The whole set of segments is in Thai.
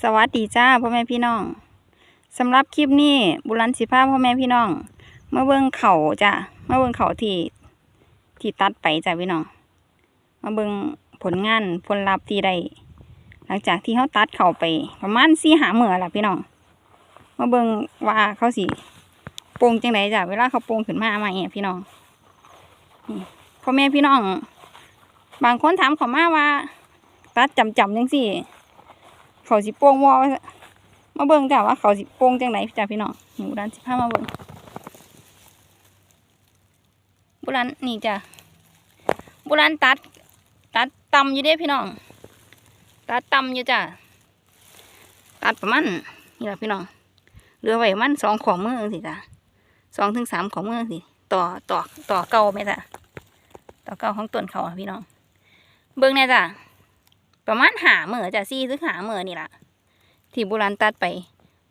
สวัสดีจ้าพ่อแม่พี่น้องสำหรับคลิปนี้บุรันสิพาพ่อแม่พี่น้องเมาเบิ่งเขาจ้ะมาเบิ่งเขาที่ที่ตัดไปจ้ะพี่น้องมาเบิ่งผลงานผลลัพธ์ที่ได้หลังจากที่เขาตัดเขาไป ประมาณสี่หาเมื่อละพี่น้องมาเบิ่งว่าเขาสิโปร่งจังไดจ้ะเวลาเขาโปร่งขึ้นมาใหม่อะพี่น้องพ่อแม่พี่น้อง บางคนถามเขามาว่า ตัดจำจำๆจังสี่ เขาสิโป่งวอมาเบิ่งจ้ะว่าเขาสิโป่งจังไหนจ้ะพี่น้องหนูร้านสิพามาเบิ่งบุรันนี่จ้ะบุรันตัด ตัดตำอยู่เด้พี่น้อง ตัดตำอยู่จ้ะตัดประมาณนี่แหละพี่น้องเหลือไว้มันสองของมือสิจ้ะสองถึงสามของมือสิต่อต่อต่อเก่าไหมจ้ะต่อเก่าของต้นเขาพี่น้อง เบิ่งแน่จ้ะ ประมาณหาเหมือจ้ะซี่หรือหาเหมือนี่ล่ะ ที่โบราณตัดไป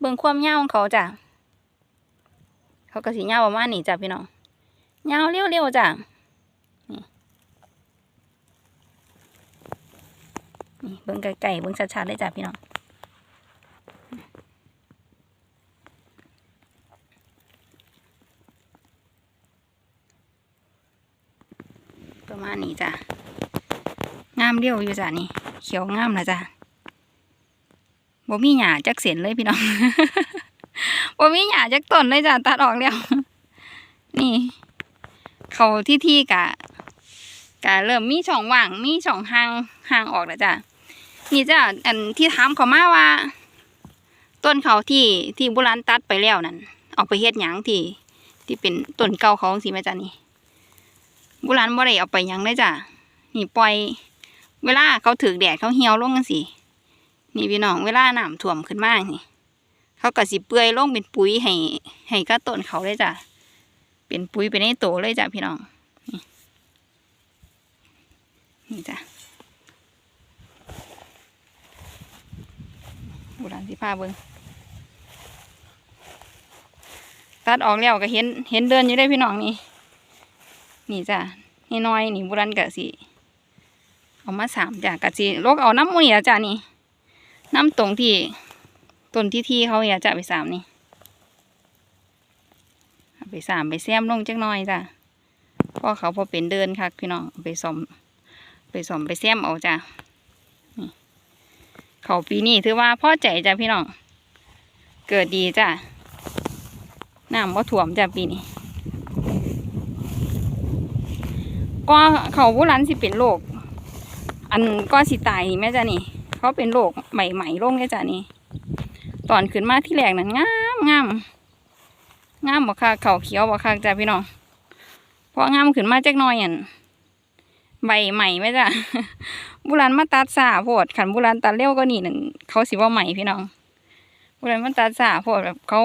เบิ่งความยาของเขาจ้ะเขาก็สียาประมาณนี้จ้ะพี่น้องยาเร็วๆจ้ะนี่นี่เบิ่งไกลๆเบิ่งชัดๆเลยจ้ะพี่น้อง ประมาณนี้จ้ะ งามเดียวอยู่จ้ะนี่ เขียวงามนะจ้ะบ่มีหญ้าจักเส้นเลยพี่น้องบ่มีหญ้าจักต้นเลยจ้ะตัดออกแล้วนี่ เขาที่ที่กะกะเริ่มมีช่องว่างมีช่องห่างห่างออกแล้วจ้ะนี่จ้ะอันที่ถามเขามาว่า ต้นเขาที่ที่โบราณตัดไปแล้วนั่นเอาไปเฮ็ดหยังที่ ที่เป็นต้นเก่าเขาสิแม่จ้ะนี่โบราณบ่ได้เอาไปหยังเลยจ้ะนี่ปล่อย เวลาเขาถือแดดเขาเหี่ยวลงกันสินี่พี่น้องเวลาน้ำท่วมขึ้นมานี่เขาก็สิเปื่อยลงเป็นปุ๋ยให้ให้กับต้นเขาเลยจ้ะเป็นปุ๋ยเป็นในโตเลยจ้ะพี่น้องนี่นี่จ้ะบุรันสิพาเบิงตัดออกแล้วก็เห็นเห็นเดินอยู่ได้พี่น้องนี่นี่จ้ะนี่น้อยนี่บุรันกะสิ เอามาสามจ้ะกะสิลกเอาน้ำมูนี่จ้ะนี่ น้ำตรงที่ต้นที่ที่เขาอยากจะไปสามนี่ไปสามไปแซมลงจักน่อยจ้ะพราะเขาพอเป็นเดินค่ะพี่น้องไปสอมไปสอมไปแซมเอาจ้ะเขาปีนี้ถือว่าพ่อใจจ้ะพี่น้องเกิดดีจ้ะน้ำว่าถ่วมจ้ะปีนี้ก็เขาโบราณสิเป็นโรค อันก็สิตายนี่แม่จ้ะนี่เขาเป็นโรคใหม่ๆโรคเนี่จ้ะนี่ตอนขึ้นมาที่แรกนั้นงามงามงามบ่ค่ะเขาเขียวบ่ค่ะจ้ะพี่น้องเพราะงามขึ้นมาจักหน่อยอันใบใหม่ไหมจ้ะบุรันมาตัดสาโพดขันบุรันตัดเร็วก็นี่นั่นเขาสิว่าใหม่พี่น้องบุรันมาตัดสาโพดแบบเขา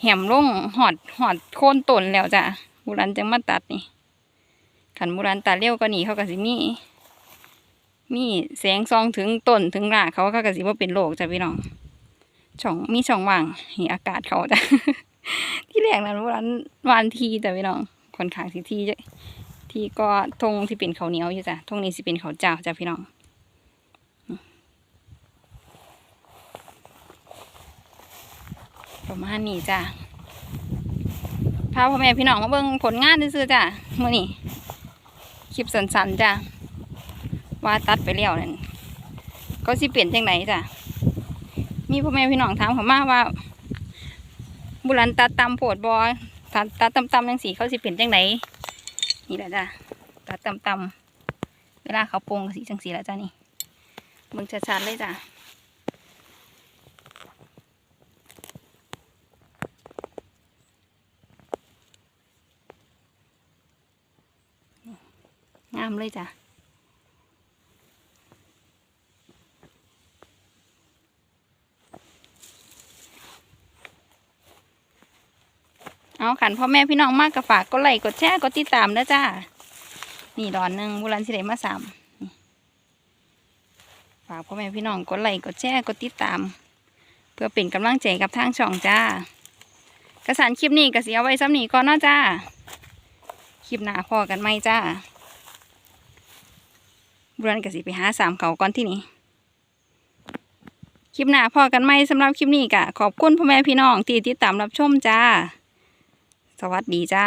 แหมลงหอดหอดโค่นต้นแล้วจ้ะบุรันจังมาตัดนี่ขันโบราณตัดเร็วก็หนีเขาก็สิมี มีแสงซองถึงต้นถึงรากเขาก็กะสิว่าเป็นโรคจ้ะพี่น้องช่องมีช่องว่างให้อากาศเขาจ้ะที่แรกนั้นโบราณวานทีจ้ะพี่น้องคนขางสิทีจ้ที่ก็ทงที่เป็นเขาเหนียวอยู่จ้ะทงนี้สิเป็นเขาเจ้าจ้ะพี่น้องประมาณนี้จ้ะพาพ่อแม่พี่น้องมาเบิ่งผลงานซื่อจ้ะมื้อนี้คลิปสั้นๆจ้ะ ว่าตัดไปแล้วนั่นก็สิเปลี่ยนจังไหนจ้ะมีพ่อแม่พี่น้องถามเขามาว่า บุรันตัดตำโพดบอตัดตัดตำตำจังสีเขาสิเปลี่ยนจังไหนนี่แหละจ้ะตัดตำตำเวลาเขาปรุงสีจังสีแล้วจ้ะนี่เบิ่งชัดๆเลยจ้ะงามเลยจ้ะ เอาขันพ่อแม่พี่น้องมากก็ฝากกดไลค์กดแชร์กดติดตามนะจ้า นี่ดอนหนึ่งบุรันสิได้มาสามฝากพ่อแม่พี่น้องกดไลค์กดแชร์กดติดตาม เพื่อเป็นกำลังใจกับทางช่องจ้ากระสานคลิปนี้ก็เสียไว้ซ้ำนี้ก่อนเนาะจ้าคลิปหน้าพอกันไหมจ้าบุรันก็สิไปหาสามเขาก่อนที่นี่คลิปหน้าพอกันไหมสำหรับคลิปนี้กะขอบคุณพ่อแม่พี่น้องที่ติดตามรับชมจ้า สวัสดีจ้า